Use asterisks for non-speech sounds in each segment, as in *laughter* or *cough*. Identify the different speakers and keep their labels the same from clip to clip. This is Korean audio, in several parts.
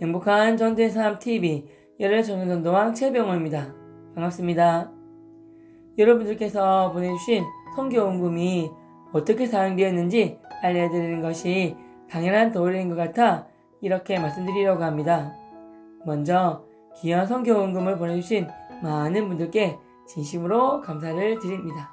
Speaker 1: 행복한 전도의 삶 TV 열혈 정전도왕 최병호입니다. 반갑습니다. 여러분들께서 보내주신 성교원금이 어떻게 사용되었는지 알려드리는 것이 당연한 도리인 것 같아 이렇게 말씀드리려고 합니다. 먼저 귀한 성교원금을 보내주신 많은 분들께 진심으로 감사를 드립니다.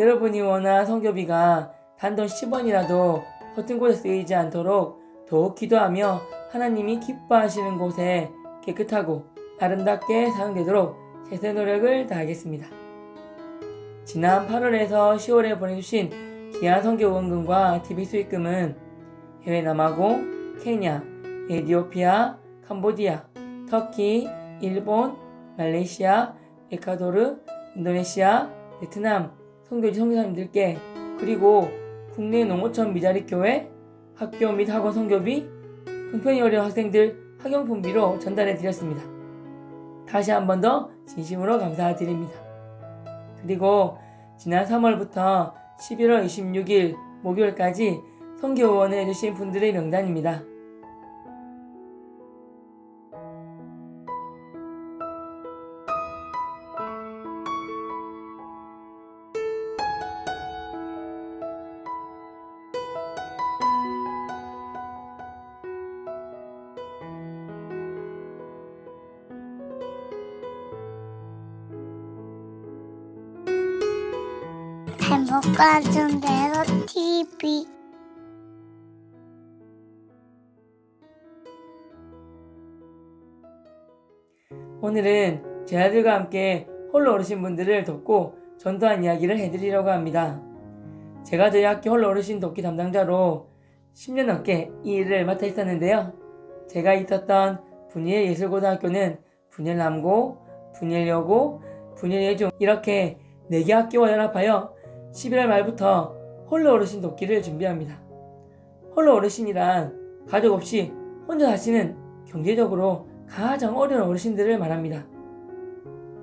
Speaker 1: 여러분이 원한 성교비가 단돈 10원이라도 허튼 곳에 쓰이지 않도록 더욱 기도하며 하나님이 기뻐하시는 곳에 깨끗하고 아름답게 사용되도록 최선의 노력을 다하겠습니다. 지난 8월에서 10월에 보내주신 귀한 성교 원금과 TV 수익금은 해외 남아공, 케냐, 에디오피아, 캄보디아, 터키, 일본, 말레이시아, 에콰도르, 인도네시아, 베트남 성교지 성교사님들께 그리고 국내 농어촌 미자리 교회 학교 및 학원 성교비 형편이 어려운 학생들 학용품비로 전달해 드렸습니다. 다시 한 번 더 진심으로 감사드립니다. 그리고 지난 3월부터 11월 26일 목요일까지 성교원을 해주신 분들의 명단입니다.
Speaker 2: 행복한 대로 TV
Speaker 1: 오늘은 제 아들과 함께 홀로 어르신 분들을 돕고 전도한 이야기를 해드리려고 합니다. 제가 저희 학교 홀로 어르신 돕기 담당자로 10년 넘게 이 일을 맡아 있었는데요. 제가 있었던 분일 예술고등학교는 분일남고, 분일여고, 분일예중 이렇게 4개 학교와 연합하여 11월 말부터 홀로 어르신 돕기를 준비합니다. 홀로 어르신이란 가족 없이 혼자 사시는 경제적으로 가장 어려운 어르신들을 말합니다.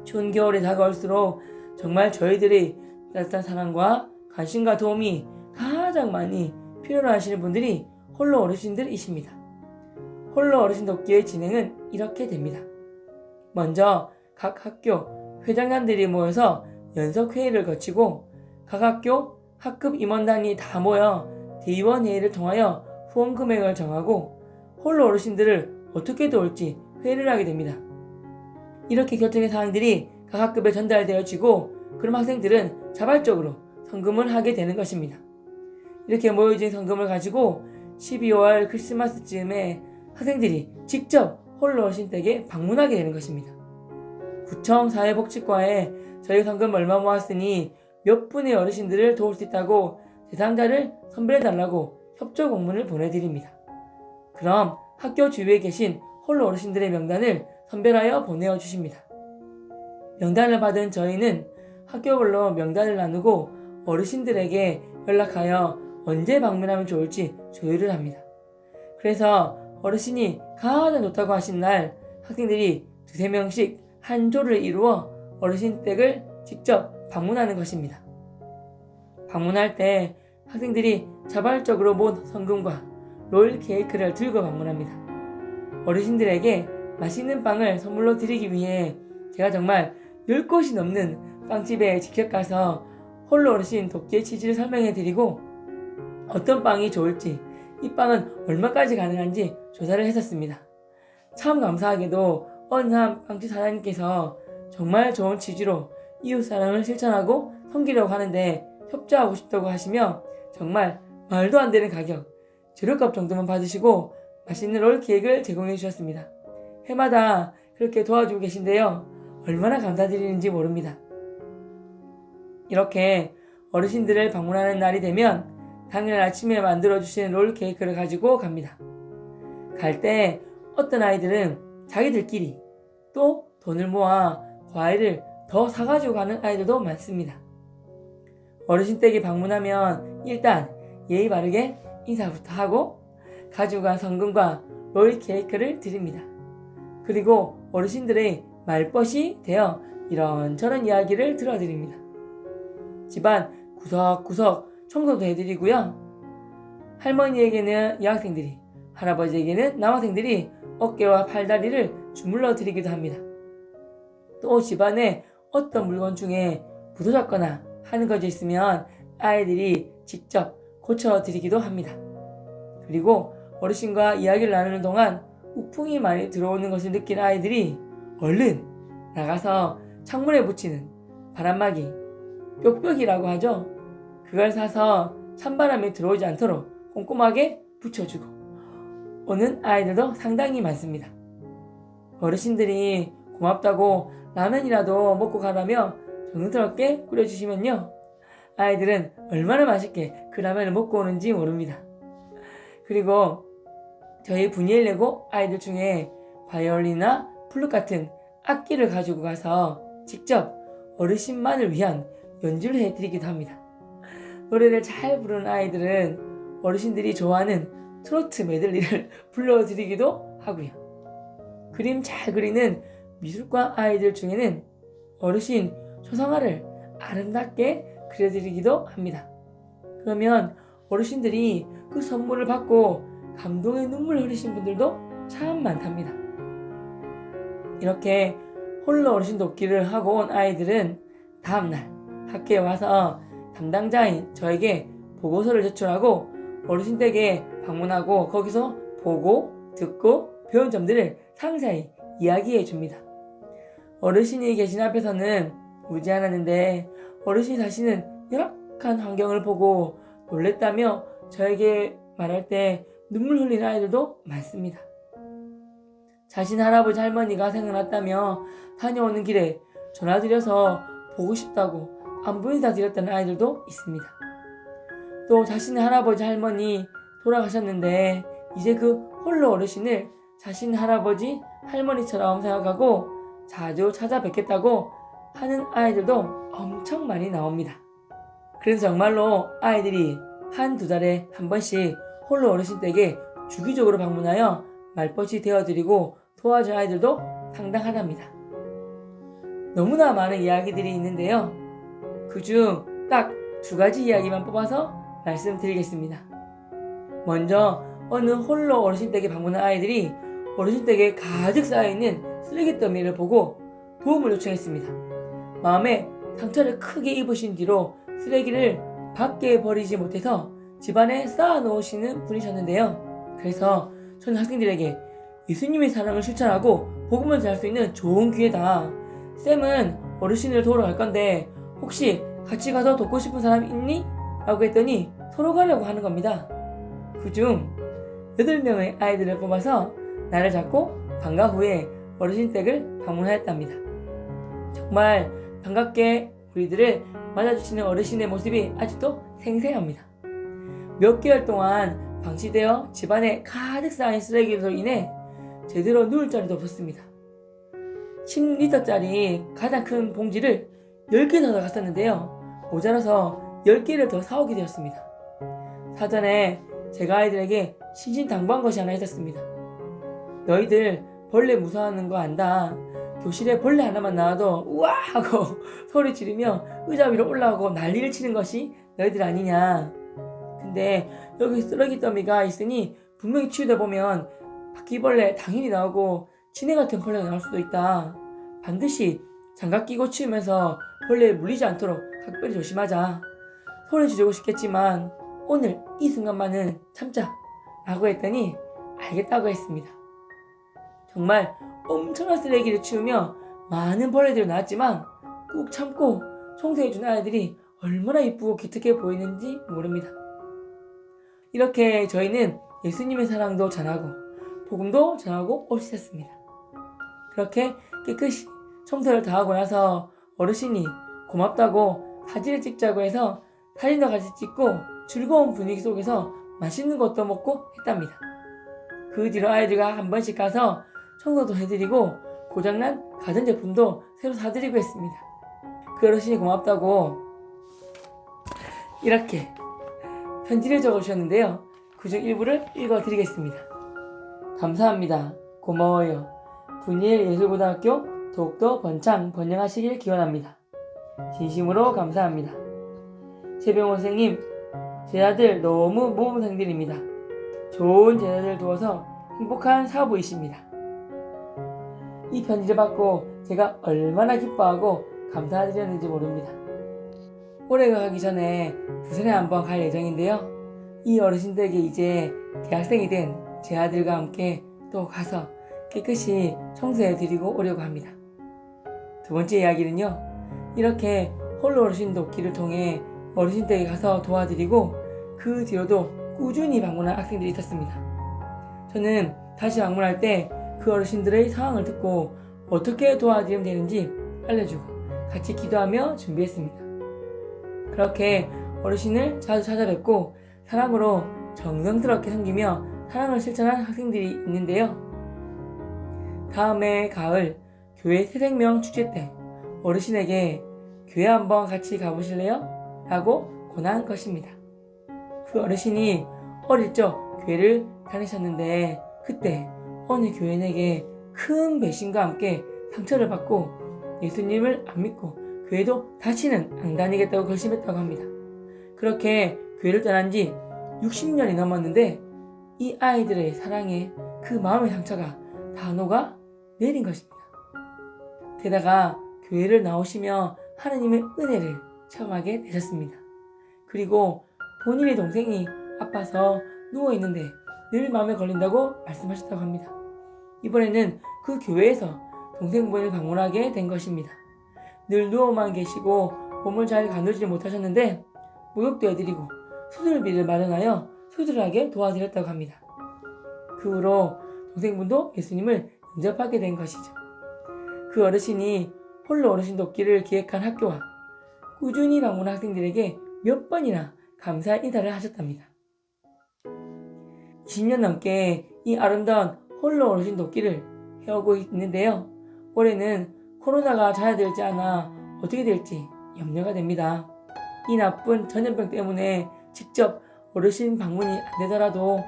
Speaker 1: 추운 겨울이 다가올수록 정말 저희들의 따뜻한 사랑과 관심과 도움이 가장 많이 필요로 하시는 분들이 홀로 어르신들이십니다. 홀로 어르신 돕기의 진행은 이렇게 됩니다. 먼저 각 학교 회장단들이 모여서 연석회의를 거치고 각 학교 학급 임원단이 다 모여 대의원 회의를 통하여 후원 금액을 정하고 홀로 어르신들을 어떻게 도울지 회의를 하게 됩니다. 이렇게 결정의 사항들이 각 학급에 전달되어지고 그럼 학생들은 자발적으로 성금을 하게 되는 것입니다. 이렇게 모여진 성금을 가지고 12월 크리스마스쯤에 학생들이 직접 홀로 어르신 댁에 방문하게 되는 것입니다. 구청 사회복지과에 저희 성금 얼마 모았으니 몇 분의 어르신들을 도울 수 있다고 대상자를 선별해 달라고 협조 공문을 보내드립니다. 그럼 학교 주위에 계신 홀로 어르신들의 명단을 선별하여 보내어 주십니다. 명단을 받은 저희는 학교별로 명단을 나누고 어르신들에게 연락하여 언제 방문하면 좋을지 조율을 합니다. 그래서 어르신이 가장 좋다고 하신 날 학생들이 두세 명씩 한 조를 이루어 어르신 댁을 직접 방문하는 것입니다. 방문할 때 학생들이 자발적으로 모은 성금과 롤 케이크를 들고 방문합니다. 어르신들에게 맛있는 빵을 선물로 드리기 위해 제가 정말 10곳이 넘는 빵집에 직접 가서 홀로 어르신 도끼의 취지를 설명해 드리고 어떤 빵이 좋을지 이 빵은 얼마까지 가능한지 조사를 했었습니다. 참 감사하게도 한 빵집 사장님께서 정말 좋은 취지로 이웃사랑을 실천하고 섬기려고 하는데 협조하고 싶다고 하시며 정말 말도 안 되는 가격, 재료값 정도만 받으시고 맛있는 롤 기획을 제공해 주셨습니다. 해마다 그렇게 도와주고 계신데요. 얼마나 감사드리는지 모릅니다. 이렇게 어르신들을 방문하는 날이 되면 당일 아침에 만들어주신 롤 케이크를 가지고 갑니다. 갈 때 어떤 아이들은 자기들끼리 또 돈을 모아 과일을 더 사가지고 가는 아이들도 많습니다. 어르신 댁에 방문하면 일단 예의 바르게 인사부터 하고 가지고 간 성금과 롤 케이크를 드립니다. 그리고 어르신들의 말벗이 되어 이런저런 이야기를 들어드립니다. 집안 구석구석 청소도 해드리고요. 할머니에게는 여학생들이, 할아버지에게는 남학생들이 어깨와 팔다리를 주물러 드리기도 합니다. 또 집안에 어떤 물건 중에 부서졌거나 하는 것이 있으면 아이들이 직접 고쳐 드리기도 합니다. 그리고 어르신과 이야기를 나누는 동안 우풍이 많이 들어오는 것을 느낀 아이들이 얼른 나가서 창문에 붙이는 바람막이, 뾱뾱이라고 하죠. 그걸 사서 찬바람이 들어오지 않도록 꼼꼼하게 붙여주고 오는 아이들도 상당히 많습니다. 어르신들이 고맙다고 라면이라도 먹고 가라며 정성스럽게 끓여주시면요. 아이들은 얼마나 맛있게 그 라면을 먹고 오는지 모릅니다. 그리고 저희 분이엘 내고 아이들 중에 바이올린이나 플룻 같은 악기를 가지고 가서 직접 어르신만을 위한 연주를 해드리기도 합니다. 노래를 잘 부르는 아이들은 어르신들이 좋아하는 트로트 메들리를 *laughs* 불러드리기도 하고요. 그림 잘 그리는 미술과 아이들 중에는 어르신 초상화를 아름답게 그려드리기도 합니다. 그러면 어르신들이 그 선물을 받고 감동의 눈물 흘리신 분들도 참 많답니다. 이렇게 홀로 어르신 돕기를 하고 온 아이들은 다음날 학교에 와서 담당자인 저에게 보고서를 제출하고 어르신 댁에 방문하고 거기서 보고 듣고 배운 점들을 상세히 이야기해 줍니다. 어르신이 계신 앞에서는 무지 않았는데 어르신 자신은 열악한 환경을 보고 놀랬다며 저에게 말할 때 눈물 흘리는 아이들도 많습니다. 자신 할아버지 할머니가 생각났다며 다녀오는 길에 전화드려서 보고 싶다고 안부 인사 드렸다는 아이들도 있습니다. 또 자신의 할아버지 할머니 돌아가셨는데 이제 그 홀로 어르신을 자신 할아버지 할머니처럼 생각하고 자주 찾아뵙겠다고 하는 아이들도 엄청 많이 나옵니다. 그래서 정말로 아이들이 한 두 달에 한 번씩 홀로 어르신 댁에 주기적으로 방문하여 말벗이 되어드리고 도와준 아이들도 상당하답니다. 너무나 많은 이야기들이 있는데요. 그 중 딱 두 가지 이야기만 뽑아서 말씀드리겠습니다. 먼저 어느 홀로 어르신 댁에 방문한 아이들이 어르신 댁에 가득 쌓여있는 쓰레기 더미를 보고 도움을 요청했습니다. 마음에 상처를 크게 입으신 뒤로 쓰레기를 밖에 버리지 못해서 집안에 쌓아 놓으시는 분이셨는데요. 그래서 전 학생들에게 예수님의 사랑을 실천하고 복음을 전할 수 있는 좋은 기회다. 쌤은 어르신을 도우러 갈 건데 혹시 같이 가서 돕고 싶은 사람 있니? 라고 했더니 서로 가려고 하는 겁니다. 그중 8명의 아이들을 뽑아서 나를 잡고 방과 후에 어르신 댁을 방문하였답니다. 정말 반갑게 우리들을 맞아주시는 어르신의 모습이 아직도 생생합니다. 몇 개월 동안 방치되어 집안에 가득 쌓인 쓰레기로 인해 제대로 누울 자리도 없었습니다. 10리터짜리 가장 큰 봉지를 10개 더 나갔었는데요. 모자라서 10개를 더 사오게 되었습니다. 사전에 제가 아이들에게 신신당부한 것이 하나 있었습니다. 너희들 벌레 무서워하는 거 안다. 교실에 벌레 하나만 나와도 우와 하고 *laughs* 소리 지르며 의자 위로 올라오고 난리를 치는 것이 너희들 아니냐. 근데 여기 쓰레기 더미가 있으니 분명히 치우다 보면 바퀴벌레 당연히 나오고 치네 같은 벌레가 나올 수도 있다. 반드시 장갑 끼고 치우면서 벌레에 물리지 않도록 각별히 조심하자. 소리 지르고 싶겠지만 오늘 이 순간만은 참자. 라고 했더니 알겠다고 했습니다. 정말 엄청난 쓰레기를 치우며 많은 벌레들이 나왔지만 꾹 참고 청소해준 아이들이 얼마나 이쁘고 기특해 보이는지 모릅니다. 이렇게 저희는 예수님의 사랑도 전하고 복음도 전하고 오셨습니다. 그렇게 깨끗이 청소를 다 하고 나서 어르신이 고맙다고 사진을 찍자고 해서 사진도 같이 찍고 즐거운 분위기 속에서 맛있는 것도 먹고 했답니다. 그 뒤로 아이들과 한 번씩 가서 청소도 해드리고 고장난 가전제품도 새로 사드리고 했습니다. 그 어르신이 고맙다고 이렇게 편지를 적어주셨는데요. 그중 일부를 읽어드리겠습니다. 감사합니다. 고마워요. 분일 예술고등학교 더욱더 번창 번영하시길 기원합니다. 진심으로 감사합니다. 최병호 선생님 제자들 너무 모범생들입니다. 좋은 제자들 두어서 행복한 사부이십니다. 이 편지를 받고 제가 얼마나 기뻐하고 감사드렸는지 모릅니다. 올해가 가기 전에 부산에 한번 갈 예정인데요. 이 어르신들에게 이제 대학생이 된 제 아들과 함께 또 가서 깨끗이 청소해 드리고 오려고 합니다. 두 번째 이야기는요. 이렇게 홀로 어르신 돕기를 통해 어르신 댁에 가서 도와드리고 그 뒤로도 꾸준히 방문한 학생들이 있었습니다. 저는 다시 방문할 때 그 어르신들의 상황을 듣고 어떻게 도와드리면 되는지 알려주고 같이 기도하며 준비했습니다. 그렇게 어르신을 자주 찾아뵙고 사랑으로 정성스럽게 섬기며 사랑을 실천한 학생들이 있는데요. 다음해 가을 교회 새생명 축제 때 어르신에게 교회 한번 같이 가보실래요? 라고 권한 것입니다. 그 어르신이 어릴 적 교회를 다니셨는데 그때 어느 교인에게 큰 배신과 함께 상처를 받고 예수님을 안 믿고 교회도 다시는 안 다니겠다고 결심했다고 합니다. 그렇게 교회를 떠난 지 60년이 넘었는데 이 아이들의 사랑에 그 마음의 상처가 다 녹아 내린 것입니다. 게다가 교회를 나오시며 하나님의 은혜를 체험하게 되셨습니다. 그리고 본인의 동생이 아파서 누워있는데 늘 마음에 걸린다고 말씀하셨다고 합니다. 이번에는 그 교회에서 동생분을 방문하게 된 것입니다. 늘 누워만 계시고 몸을 잘 가누지 못하셨는데 목욕도 해드리고 수술비를 마련하여 수술하게 도와드렸다고 합니다. 그 후로 동생분도 예수님을 영접하게 된 것이죠. 그 어르신이 홀로 어르신 돕기를 기획한 학교와 꾸준히 방문한 학생들에게 몇 번이나 감사의 인사를 하셨답니다. 20년 넘게 이 아름다운 홀로 어르신 돕기를 해오고 있는데요. 올해는 코로나가 잦아들지 않아 어떻게 될지 염려가 됩니다. 이 나쁜 전염병 때문에 직접 어르신 방문이 안 되더라도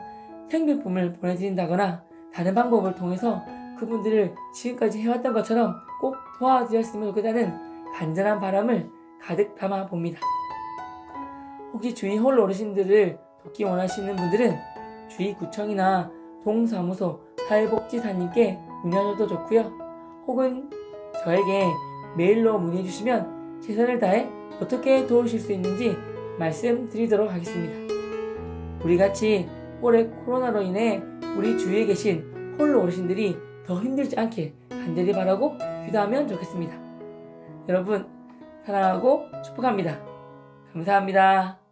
Speaker 1: 생필품을 보내드린다거나 다른 방법을 통해서 그분들을 지금까지 해왔던 것처럼 꼭 도와드렸으면 좋겠다는 간절한 바람을 가득 담아 봅니다. 혹시 주위 홀로 어르신들을 돕기 원하시는 분들은 주위 구청이나 동사무소 사회복지사님께 문의하셔도 좋고요. 혹은 저에게 메일로 문의해 주시면 최선을 다해 어떻게 도우실 수 있는지 말씀드리도록 하겠습니다. 우리 같이 올해 코로나로 인해 우리 주위에 계신 홀로 어르신들이 더 힘들지 않길 간절히 바라고 기도하면 좋겠습니다. 여러분 사랑하고 축복합니다. 감사합니다.